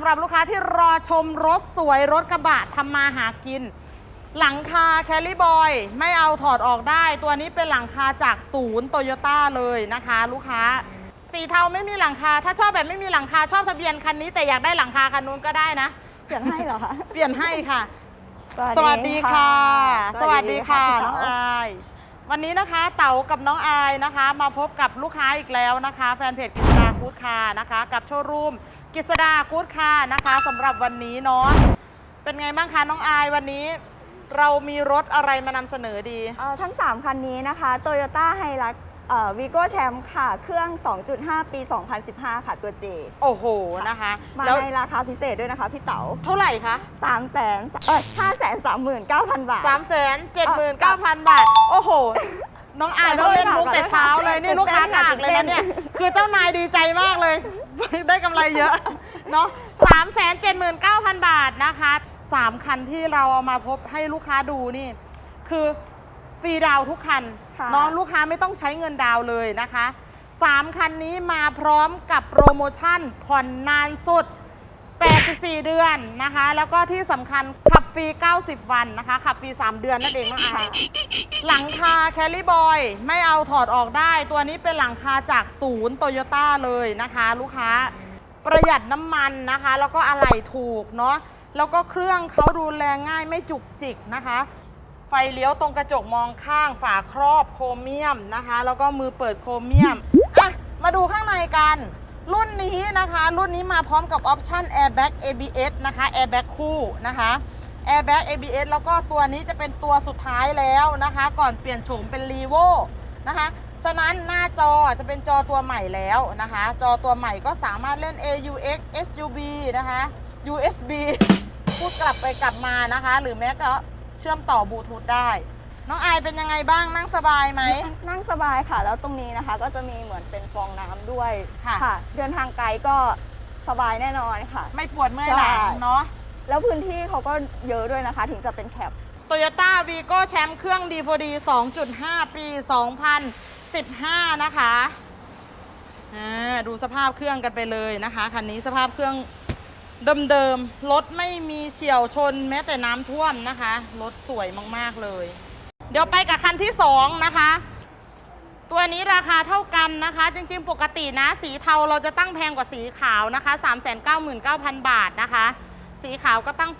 ำหรับลูกค้าที่รอชมรถสวยรถกระบะทำมาหากิน หลังคาแคลิบอยไม่เอาถอดออกได้ ตัวนี้เป็นหลังคาจากศูนย์โตโยต้าเลยนะคะ ลูกค้า สีเทาไม่มีหลังคา ถ้าชอบแบบไม่มีหลังคาชอบทะเบียนคันนี้แต่อยากได้หลังคาคันนู้นก็ได้นะ เปลี่ยนให้เหรอคะเปลี่ยนให้ค่ะ สวัสดีค่ะ สวัสดีค่ะพี่น้องเต๋าอายวันนี้นะคะเต๋ากับน้องอายนะคะ มาพบกับลูกค้าอีกแล้วนะคะ แฟนเพจกิษดากู๊ดคาร์นะคะ กับโชว์รูม กิษดากู๊ดคาร์นะคะสำหรับวันนี้เนาะเป็นไงบ้างคะน้องอายวันนี้ เรามีรถอะไรมานำเสนอดี เอ่อทั้ง 3 คันนี้นะคะ Toyota h i l u x วีโก้แชมป์ค่ะ เครื่อง 2.5 ปี 2015 ค่ะ ตัว J โอ้โหนะคะ มาแล้วในราคาพิเศษด้วยนะคะ พี่เต๋าเท่าไหร่คะ3แสนเออ5แสน39,000 บาทสามแสนเจ็ดหมื่นเก้าพันบาท โอ้โห น้องอายต้องเล่นมุกแต่เช้าเลยนี่ลูกค้ากาก เลยนะเนี่ย คือเจ้านายดีใจมากเลย ได้กำไรเยอะ เนาะสามแสนเจ็ดหมื่นเก้าพันบาทนะคะสามคันที่เราเอามาพบให้ลูกค้าดูนี่ คือฟรีดาวน์ทุกคันค่ะ เนาะลูกค้าไม่ต้องใช้เงินดาวน์เลยนะคะสามคันนี้มาพร้อมกับโปรโมชั่นผ่อนนานสุด 84 เดือนนะคะ แล้วก็ที่สำคัญขับ ฟรี 90 วันนะคะ ขับฟรี 3 เดือนนั่นเองน้องอาค่ะหลังคาแคลิบอยไม่เอาถอดออกได้ ตัวนี้เป็นหลังคาจากศูนย์โตโยต้าเลยนะคะ ลูกค้าประหยัดน้ำมันนะคะ แล้วก็อะไหล่ถูกเนาะแล้วก็เครื่องเขาดูแลง่ายไม่จุกจิกนะคะ ไฟเลี้ยวตรงกระจกมองข้างฝาครอบโครเมียมนะคะ แล้วก็มือเปิดโครเมียมอะมาดูข้างในกัน รุ่นนี้นะคะ รุ่นนี้มาพร้อมกับออปชั่น Airbag ABS นะคะ Airbag คู่นะคะ Airbag ABS แล้วก็ตัวนี้จะเป็นตัวสุดท้ายแล้วนะคะ ก่อนเปลี่ยนโฉมเป็น r e v o นะคะ ฉะนั้นหน้าจอจะเป็นจอตัวใหม่แล้วนะคะ จอตัวใหม่ก็สามารถเล่น AUX SUB นะคะ USB พูดกลับไปกลับมานะคะ หรือแม้ก็เชื่อมต่อบลูทูธได้ น้องอายเป็นยังไงบ้างนั่งสบายไหมนั่งนั่งสบายค่ะ แล้วตรงนี้นะคะ ก็จะมีเหมือนเป็นฟองน้ำด้วยค่ะ เดินทางไกลก็สบายแน่นอนค่ะ ไม่ปวดเมื่อยหลังใช่เนาะ แล้วพื้นที่เขาก็เยอะด้วยนะคะ ถึงจะเป็นแคปโตโยต้าวีโก้แชมป์เครื่อง D4D 2.5 ปี 2015 นะคะอ่าดูสภาพเครื่องกันไปเลยนะคะคันนี้สภาพเครื่องเดิมๆรถไม่มีเฉียวชนแม้แต่น้ำท่วมนะคะรถสวยมากๆเลย เดี๋ยวไปกับคันที่2นะคะตัวนี้ราคาเท่ากันนะคะ จริงๆ ปกตินะ สีเทาเราจะตั้งแพงกว่าสีขาวนะคะ 399,000 บาทนะคะ สีขาวก็ตั้ง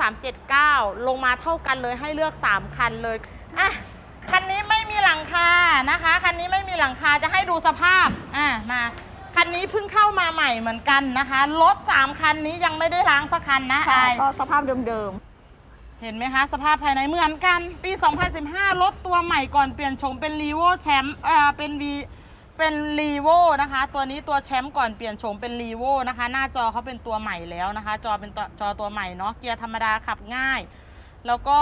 379 ลงมาเท่ากันเลยให้เลือก 3 คันเลยอะคันนี้ไม่มีหลังคานะคะ คันนี้ไม่มีหลังคาจะให้ดูสภาพอะมาคันนี้เพิ่งเข้ามาใหม่เหมือนกันนะคะรถ3คันนี้ยังไม่ได้ล้างสักคันนะค่ะอายก็สภาพเดิมเห็นไหมคะ สภาพภายในเหมือนกัน ปี 2015 รถตัวใหม่ก่อนเปลี่ยนโฉมเป็นรีโวแชมป์เอ่อเป็นวี เป็นรีโวนะคะ ตัวนี้ตัวแชมป์ก่อนเปลี่ยนโฉมเป็นรีโวนะคะ หน้าจอเขาเป็นตัวใหม่แล้วนะคะ จอเป็นตัวจอตัวใหม่เนาะเกียร์ธรรมดาขับง่าย แล้วก็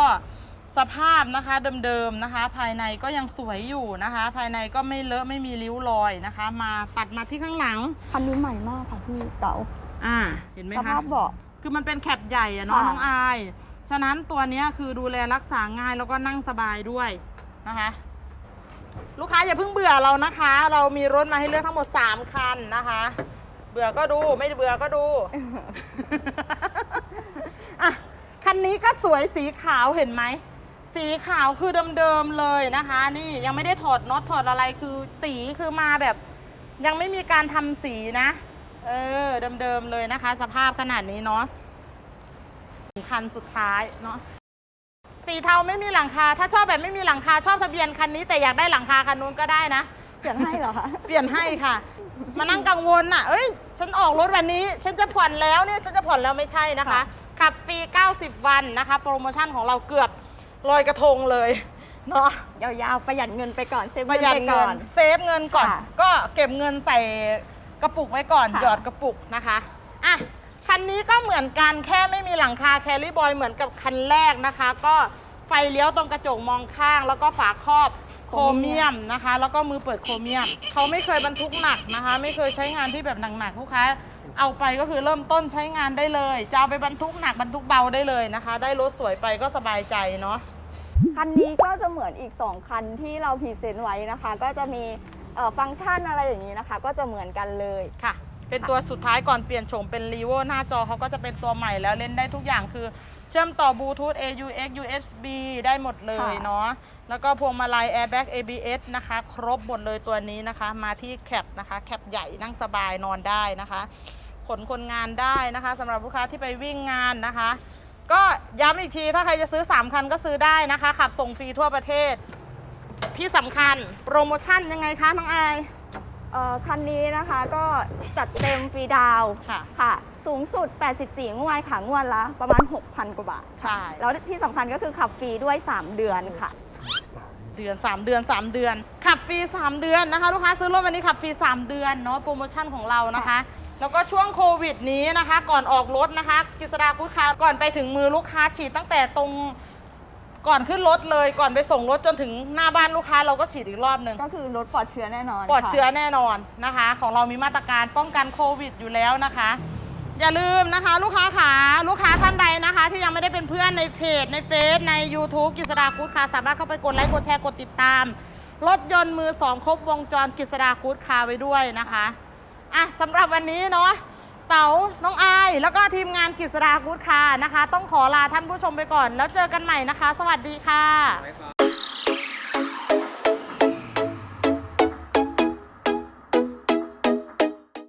สภาพนะคะเดิมๆนะคะ ภายในก็ยังสวยอยู่นะคะ ภายในก็ไม่เลอะไม่มีริ้วรอยนะคะ มาตัดมาที่ข้างหลังๆคันนี้ใหม่มากค่ะพี่เต๋าอ่า เห็นไหมสคะภาพเบาะคือมันเป็นแคปใหญ่อะเนาะค่ะน้องอาย ฉะนั้นตัวเนี้ยคือดูแลรักษาง่ายแล้วก็นั่งสบายด้วยนะคะ ลูกค้าอย่าเพิ่งเบื่อเรานะคะ เรามีรถมาให้เลือกทั้งหมด 3 คันนะคะ เบื่อก็ดูไม่เบื่อก็ดูอะคันนี้ก็สวยสีขาวเห็นไหม สีขาวคือเดิมๆเลยนะคะ นี่ยังไม่ได้ถอดน็อตถอดอะไรคือสีคือมาแบบ ยังไม่มีการทำสีนะ เออเดิมๆเลยนะคะ สภาพขนาดนี้เนาะคันสุดท้ายเนาะ สีเทาไม่มีหลังคา ถ้าชอบแบบไม่มีหลังคาชอบทะเบียนคันนี้แต่อยากได้หลังคาคันนู้นก็ได้นะ เปลี่ยนให้เหรอคะ เปลี่ยนให้ค่ะ มานั่งกังวลอะ เอ้ย ฉันออกรถวันนี้ ฉันจะผ่อนแล้วเนี่ย ฉันจะผ่อนแล้วไม่ใช่นะคะ ค่ะ ขับฟรี 90 วันนะคะ โปรโมชั่นของเราเกือบลอยกระทงเลยเนาะ ยาวๆประหยัดเงินไปก่อนเซฟปเงิระนหยัดไปเงิก่อน น เซฟเงินก่อน ค่ะก็เก็บเงินใส่กระปุกไว้ก่อน ค่ะ หยอดกระปุกนะคะ อะ คันนี้ก็เหมือนกันแค่ไม่มีหลังคาแคลรี่บอยเหมือนกับคันแรกนะคะ ก็ไฟเลี้ยวตรงกระจกมองข้าง แล้วก็ฝาครอบโครเมียมนะคะ แล้วก็มือเปิดโครเมียมเขาไม่เคยบรรทุกหนักนะคะ ไม่เคยใช้งานที่แบบหนักๆลูกค้าเอาไปก็คือเริ่มต้นใช้งานได้เลย จะเอาไปบรรทุกหนักบรรทุกเบาได้เลยนะคะ ได้รถสวยไปก็สบายใจเนาะคันนี้ก็จะเหมือนอีก 2 คันที่เราพรีเซนต์ไว้นะคะ ก็จะมีเอ่อฟังก์ชันอะไรอย่างนี้นะคะ ก็จะเหมือนกันเลยค่ะ เป็นตัวสุดท้ายก่อนเปลี่ยนโฉมเป็น r e v o หน้าจอเขาก็จะเป็นตัวใหม่แล้วเล่นได้ทุกอย่างคือ เชื่อมต่อบลูทูธ AUX USB ได้หมดเลยเนาะแล้วก็พวงมาลัย Airbag ABS นะคะ ครบหมดเลยตัวนี้นะคะ มาที่แคปนะคะ แคปใหญ่นั่งสบายนอนได้นะคะขนคนงานได้นะคะสำหรับลูกค้าที่ไปวิ่งงานนะคะ ก็ย้ำอีกทีถ้าใครจะซื้อ 3 คันก็ซื้อได้นะคะ ขับส่งฟรีทั่วประเทศ ที่สำคัญโปรโมชั่นยังไงคะน้องอาย เอ่อคันนี้นะคะก็จัดเต็มฟรีดาวน์ค่ะ ค่ะ สูงสุด 84 งวดค่ะ งวดละประมาณ 6,000 กว่าบาท ใช่ แล้วที่สำคัญก็คือขับฟรีด้วย 3 เดือนค่ะ เดือน 3 เดือน 3 เดือน ขับฟรี 3 เดือนนะคะ ลูกค้าซื้อรถวันนี้ขับฟรี 3 เดือนเนาะโปรโมชั่นของเรานะคะ แล้วก็ช่วงโควิดนี้นะคะ ก่อนออกรถนะคะ กิษดากูดคาร์ก่อนไปถึงมือลูกค้าฉีดตั้งแต่ตรง ก่อนขึ้นรถเลยก่อนไปส่งรถจนถึงหน้าบ้านลูกค้าเราก็ฉีดอีกรอบหนึ่งก็คือลดปลอดเชื้อแน่นอนปลอดค่ะเชื้อแน่นอนนะคะ ของเรามีมาตรการป้องกันโควิดอยู่แล้วนะคะ อย่าลืมนะคะ ลูกค้าขาลูกค้าท่านใดนะคะ ที่ยังไม่ได้เป็นเพื่อนในเพจในเฟซใน YouTube กิษดากูดคาร์สามารถเข้าไปกดไลค์กดแชร์กดติดตาม รถยนต์มือสองครบวงจรกิษดากูดคาร์ไว้ด้วยนะคะอะสำหรับวันนี้เนาะ เต๋าน้องอาย แล้วก็ทีมงานกิษรากูดคาร์นะคะ ต้องขอลาท่านผู้ชมไปก่อน แล้วเจอกันใหม่นะคะ สวัสดีค่ะ